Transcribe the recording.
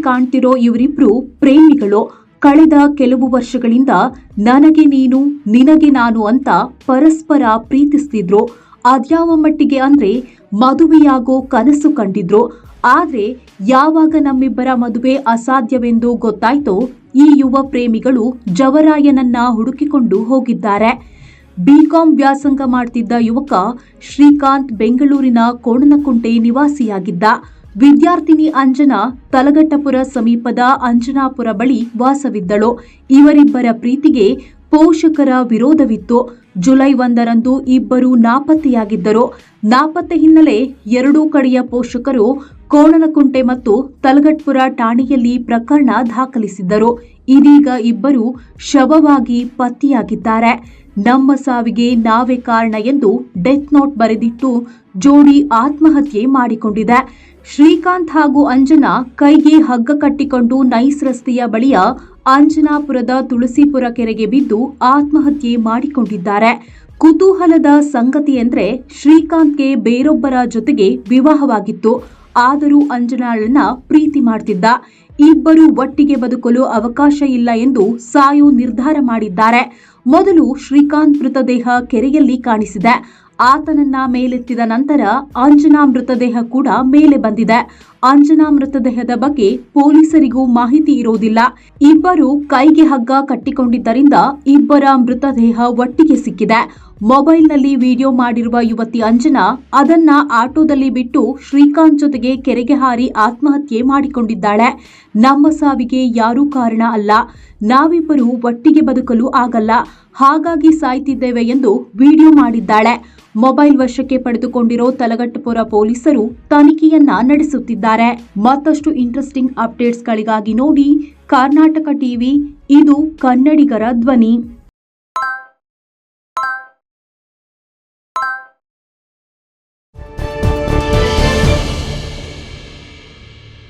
ಕಾಣ್ತಿರೋ ಇವರಿಬ್ರು ಪ್ರೇಮಿಗಳು ಕಳೆದ ಕೆಲವು ವರ್ಷಗಳಿಂದ ನನಗೆ ನೀನು, ನಿನಗೆ ನಾನು ಅಂತ ಪರಸ್ಪರ ಪ್ರೀತಿಸ್ತಿದ್ರು. ಅದ್ಯಾವ ಮಟ್ಟಿಗೆ ಅಂದ್ರೆ ಮದುವೆಯಾಗೋ ಕನಸು ಕಂಡಿದ್ರು. ಆದ್ರೆ ಯಾವಾಗ ನಮ್ಮಿಬ್ಬರ ಮದುವೆ ಅಸಾಧ್ಯವೆಂದು ಗೊತ್ತಾಯ್ತೋ ಈ ಯುವ ಪ್ರೇಮಿಗಳು ಜವರಾಯನನ್ನ ಹುಡುಕಿಕೊಂಡು ಹೋಗಿದ್ದಾರೆ. ಬಿಕಾಂ ವ್ಯಾಸಂಗ ಮಾಡ್ತಿದ್ದ ಯುವಕ ಶ್ರೀಕಾಂತ್ ಬೆಂಗಳೂರಿನ ಕೋಣನಕುಂಟೆ ನಿವಾಸಿಯಾಗಿದ್ದ. ವಿದ್ಯಾರ್ಥಿನಿ ಅಂಜನಾ ತಲಗಟ್ಟಪುರ ಸಮೀಪದ ಅಂಜನಾಪುರ ಬಳಿ ವಾಸವಿದ್ದಳು. ಇವರಿಬ್ಬರ ಪ್ರೀತಿಗೆ ಪೋಷಕರ ವಿರೋಧವಿತ್ತು. ಜುಲೈ ಒಂದರಂದು ಇಬ್ಬರು ನಾಪತ್ತೆಯಾಗಿದ್ದರು. ನಾಪತ್ತೆ ಹಿನ್ನೆಲೆ ಎರಡೂ ಕಡೆಯ ಪೋಷಕರು ಕೋಣನಕುಂಟೆ ಮತ್ತು ತಲಗಟ್ಪುರ ಠಾಣೆಯಲ್ಲಿ ಪ್ರಕರಣ ದಾಖಲಿಸಿದ್ದರು. ಇದೀಗ ಇಬ್ಬರು ಶವವಾಗಿ ಪತ್ತೆಯಾಗಿದ್ದಾರೆ. ನಮ್ಮ ಸಾವಿಗೆ ನಾವೇ ಕಾರಣ ಎಂದು ಡೆತ್ ನೋಟ್ ಬರೆದಿಟ್ಟು ಜೋಡಿ ಆತ್ಮಹತ್ಯೆ ಮಾಡಿಕೊಂಡಿದೆ. ಶ್ರೀಕಾಂತ್ ಹಾಗೂ ಅಂಜನಾ ಕೈಗೆ ಹಗ್ಗ ಕಟ್ಟಿಕೊಂಡು ನೈಸ್ ರಸ್ತೆಯ ಬಳಿಯ ಅಂಜನಾಪುರದ ತುಳಸಿಪುರ ಕೆರೆಗೆ ಬಿದ್ದು ಆತ್ಮಹತ್ಯೆ ಮಾಡಿಕೊಂಡಿದ್ದಾರೆ. ಕುತೂಹಲದ ಸಂಗತಿ ಎಂದ್ರೆ ಶ್ರೀಕಾಂತ್ಗೆ ಬೇರೊಬ್ಬರ ಜೊತೆಗೆ ವಿವಾಹವಾಗಿತ್ತು. ಆದರೂ ಅಂಜನಾಳನ್ನ ಪ್ರೀತಿ ಮಾಡ್ತಿದ್ದ. ಇಬ್ಬರು ಒಟ್ಟಿಗೆ ಬದುಕಲು ಅವಕಾಶ ಇಲ್ಲ ಎಂದು ಸಾಯು ನಿರ್ಧಾರ ಮಾಡಿದ್ದಾರೆ. ಮೊದಲು ಶ್ರೀಕಾಂತ್ ಮೃತದೇಹ ಕೆರೆಯಲ್ಲಿ ಕಾಣಿಸಿದೆ. ಆತನನ್ನ ಮೇಲೆತ್ತಿದ ನಂತರ ಅಂಜನಾ ಮೃತದೇಹ ಕೂಡ ಮೇಲೆ ಬಂದಿದೆ. ಅಂಜನಾ ಮೃತದೇಹದ ಬಗ್ಗೆ ಪೊಲೀಸರಿಗೂ ಮಾಹಿತಿ ಇರೋದಿಲ್ಲ ಇಬ್ಬರು ಕೈಗೆ ಹಗ್ಗ ಕಟ್ಟಿಕೊಂಡಿದ್ದರಿಂದ ಇಬ್ಬರ ಮೃತದೇಹ ಒಟ್ಟಿಗೆ ಸಿಕ್ಕಿದೆ. ಮೊಬೈಲ್ನಲ್ಲಿ ವಿಡಿಯೋ ಮಾಡಿರುವ ಯುವತಿ ಅಂಜನಾ ಅದನ್ನ ಆಟೋದಲ್ಲಿ ಬಿಟ್ಟು ಶ್ರೀಕಾಂತ್ ಜೊತೆಗೆ ಕೆರೆಗೆ ಹಾರಿ ಆತ್ಮಹತ್ಯೆ ಮಾಡಿಕೊಂಡಿದ್ದಾಳೆ. ನಮ್ಮ ಸಾವಿಗೆ ಯಾರೂ ಕಾರಣ ಅಲ್ಲ. ನಾವಿಬ್ಬರು ಒಟ್ಟಿಗೆ ಬದುಕಲು ಆಗಲ್ಲ. ಹಾಗಾಗಿ ಸಾಯ್ತಿದ್ದೇವೆ ಎಂದು ವಿಡಿಯೋ ಮಾಡಿದ್ದಾಳೆ. ಮೊಬೈಲ್ ವಶಕ್ಕೆ ಪಡೆದುಕೊಂಡಿರೋ ತಲಗಟ್ಟಪುರ ಪೊಲೀಸರು ತನಿಖೆಯನ್ನ ನಡೆಸುತ್ತಿದ್ದಾರೆ. ಮತ್ತಷ್ಟು ಇಂಟ್ರೆಸ್ಟಿಂಗ್ ಅಪ್ಡೇಟ್ಸ್ಗಳಿಗಾಗಿ ನೋಡಿ ಕರ್ನಾಟಕ ಟಿವಿ ಇದು ಕನ್ನಡಿಗರ ಧ್ವನಿ.